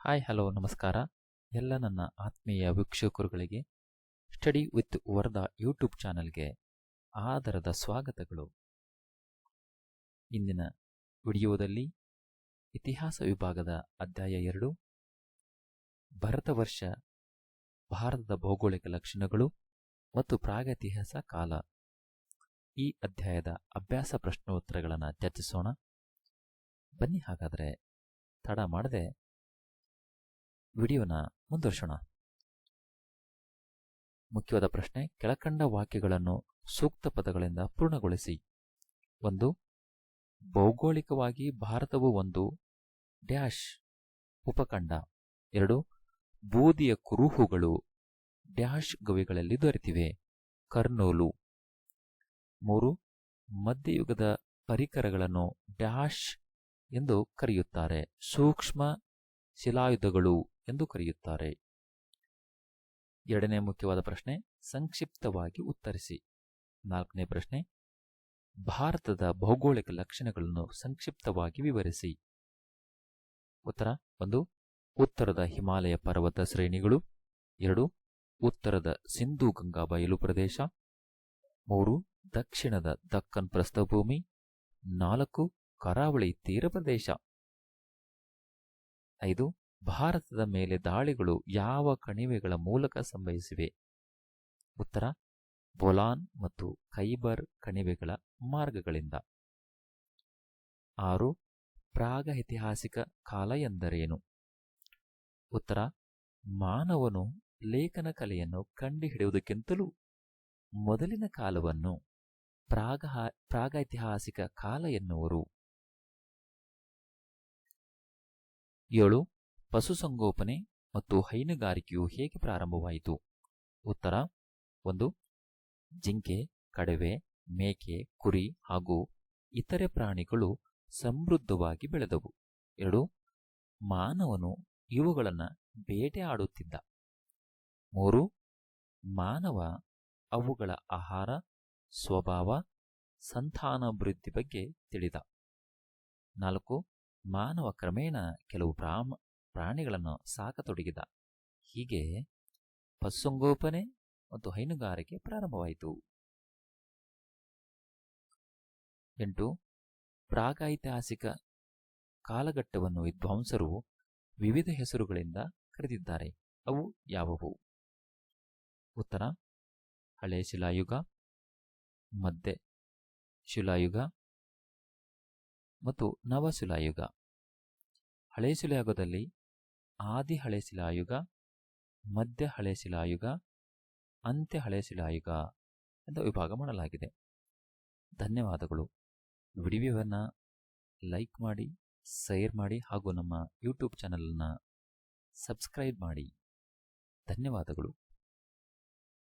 Hi, hello, ನಮಸ್ಕಾರ. ಎಲ್ಲ ನನ್ನ ಆತ್ಮೀಯ ವೀಕ್ಷಕರುಗಳಿಗೆ, ಸ್ಟಡಿ ವಿತ್ ವರ್ಧಾ ಯೂಟ್ಯೂಬ್ ಚಾನಲ್ಗೆ ಆದರದ ಸ್ವಾಗತಗಳು. ಇಂದಿನ ವಿಡಿಯೋದಲ್ಲಿ ಇತಿಹಾಸ ವಿಭಾಗದ ಅಧ್ಯಾಯ ಎರಡು, ಭರತ ವರ್ಷ, ಭಾರತದ ಭೌಗೋಳಿಕ ಲಕ್ಷಣಗಳು ಮತ್ತು ಪ್ರಾಗತಿಹಾಸ ಕಾಲ. ಈ ಅಧ್ಯಾಯದ ಅಭ್ಯಾಸ ಪ್ರಶ್ನೋತ್ತರಗಳನ್ನು ಚರ್ಚಿಸೋಣ. ಬನ್ನಿ ಹಾಗಾದರೆ ತಡ ಮಾಡದೆ ವಿಡಿಯೋನ ಮುಂದುವರ್ಸೋಣ. ಮುಖ್ಯವಾದ ಪ್ರಶ್ನೆ, ಕೆಳಕಂಡ ವಾಕ್ಯಗಳನ್ನು ಸೂಕ್ತ ಪದಗಳಿಂದ ಪೂರ್ಣಗೊಳಿಸಿ. ಒಂದು, ಭೌಗೋಳಿಕವಾಗಿ ಭಾರತವು ಒಂದು ಡ್ಯಾಶ್ ಉಪಖಂಡ. ಎರಡು, ಬೂದಿಯ ಕುರುಹುಗಳು ಡ್ಯಾಶ್ ಗವಿಗಳಲ್ಲಿ ದೊರೆತಿವೆ. ಕರ್ನೂಲು. ಮೂರು, ಮಧ್ಯಯುಗದ ಪರಿಕರಗಳನ್ನು ಡ್ಯಾಶ್ ಎಂದು ಕರೆಯುತ್ತಾರೆ. ಸೂಕ್ಷ್ಮ ಶಿಲಾಯುಧಗಳು. ಎಂದು ಕರೆಯುತ್ತಾರೆ. ಎರಡನೇ ಮುಖ್ಯವಾದ ಪ್ರಶ್ನೆ, ಸಂಕ್ಷಿಪ್ತವಾಗಿ ಉತ್ತರಿಸಿ. ನಾಲ್ಕನೇ ಪ್ರಶ್ನೆ, ಭಾರತದ ಭೌಗೋಳಿಕ ಲಕ್ಷಣಗಳನ್ನು ಸಂಕ್ಷಿಪ್ತವಾಗಿ ವಿವರಿಸಿ. ಉತ್ತರ, ಒಂದು, ಉತ್ತರದ ಹಿಮಾಲಯ ಪರ್ವತ ಶ್ರೇಣಿಗಳು. ಎರಡು, ಉತ್ತರದ ಸಿಂಧೂ ಗಂಗಾ ಬಯಲು ಪ್ರದೇಶ. ಮೂರು, ದಕ್ಷಿಣದ ದಕ್ಕನ್ ಪ್ರಸ್ಥಭೂಮಿ. ನಾಲ್ಕು, ಕರಾವಳಿ ತೀರ ಪ್ರದೇಶ. ಐದು ಭಾರತದ ಮೇಲೆ ದಾಳಿಗಳು ಯಾವ ಕಣಿವೆಗಳ ಮೂಲಕ ಸಂಭವಿಸಿವೆ? ಉತ್ತರ, ಬೊಲಾನ್ ಮತ್ತು ಖೈಬರ್ ಕಣಿವೆಗಳ ಮಾರ್ಗಗಳಿಂದ. ಆರು ಪ್ರಾಗೈತಿಹಾಸಿಕ ಕಾಲ ಎಂದರೇನು? ಉತ್ತರ, ಮಾನವನು ಲೇಖನ ಕಲೆಯನ್ನು ಕಂಡುಹಿಡಿಯುವುದಕ್ಕಿಂತಲೂ ಮೊದಲಿನ ಕಾಲವನ್ನು ಪ್ರಾಗ ಪ್ರಾಗೈತಿಹಾಸಿಕ ಕಾಲ ಎನ್ನುವರು. ಏಳು ಪಶುಸಂಗೋಪನೆ ಮತ್ತು ಹೈನುಗಾರಿಕೆಯು ಹೇಗೆ ಪ್ರಾರಂಭವಾಯಿತು? ಉತ್ತರ, ಒಂದು, ಜಿಂಕೆ, ಕಡವೆ, ಮೇಕೆ, ಕುರಿ ಹಾಗೂ ಇತರೆ ಪ್ರಾಣಿಗಳು ಸಮೃದ್ಧವಾಗಿ ಬೆಳೆದವು. ಎರಡು, ಮಾನವನು ಇವುಗಳನ್ನು ಬೇಟೆ ಆಡುತ್ತಿದ್ದ. ಮೂರು, ಮಾನವ ಅವುಗಳ ಆಹಾರ, ಸ್ವಭಾವ ಸಂತಾನಾಭಿವೃದ್ಧಿ ಬಗ್ಗೆ ತಿಳಿದ. ನಾಲ್ಕು, ಮಾನವ ಕ್ರಮೇಣ ಕೆಲವು ಪ್ರಾಮ ಪ್ರಾಣಿಗಳನ್ನು ಸಾಕತೊಡಗಿದ. ಹೀಗೆ ಪಶುಸಂಗೋಪನೆ ಮತ್ತು ಹೈನುಗಾರಿಕೆ ಪ್ರಾರಂಭವಾಯಿತು. ಎಂಟು, ಪ್ರಾಗೈತಿಹಾಸಿಕ ಕಾಲಘಟ್ಟವನ್ನು ವಿದ್ವಾಂಸರು ವಿವಿಧ ಹೆಸರುಗಳಿಂದ ಕರೆದಿದ್ದಾರೆ. ಅವು ಯಾವುವು? ಉತ್ತರ, ಹಳೆ ಶಿಲಾಯುಗ, ಮಧ್ಯ ಶಿಲಾಯುಗ ಮತ್ತು ನವಶಿಲಾಯುಗ. ಹಳೆ ಶಿಲಾಯುಗದಲ್ಲಿ ಆದಿ ಹಳೆ ಶಿಲಾಯುಗ ಮಧ್ಯ ಹಳೆ ಶಿಲಾಯುಗ ಅಂತ್ಯ ಹಳೆ ಶಿಲಾಯುಗ ಎಂದು ವಿಭಾಗ ಮಾಡಲಾಗಿದೆ. ಧನ್ಯವಾದಗಳು. ವಿಡಿಯೋವನ್ನು ಲೈಕ್ ಮಾಡಿ, ಶೇರ್ ಮಾಡಿ ಹಾಗೂ ನಮ್ಮ ಯೂಟ್ಯೂಬ್ ಚಾನಲನ್ನು ಸಬ್ಸ್ಕ್ರೈಬ್ ಮಾಡಿ. ಧನ್ಯವಾದಗಳು.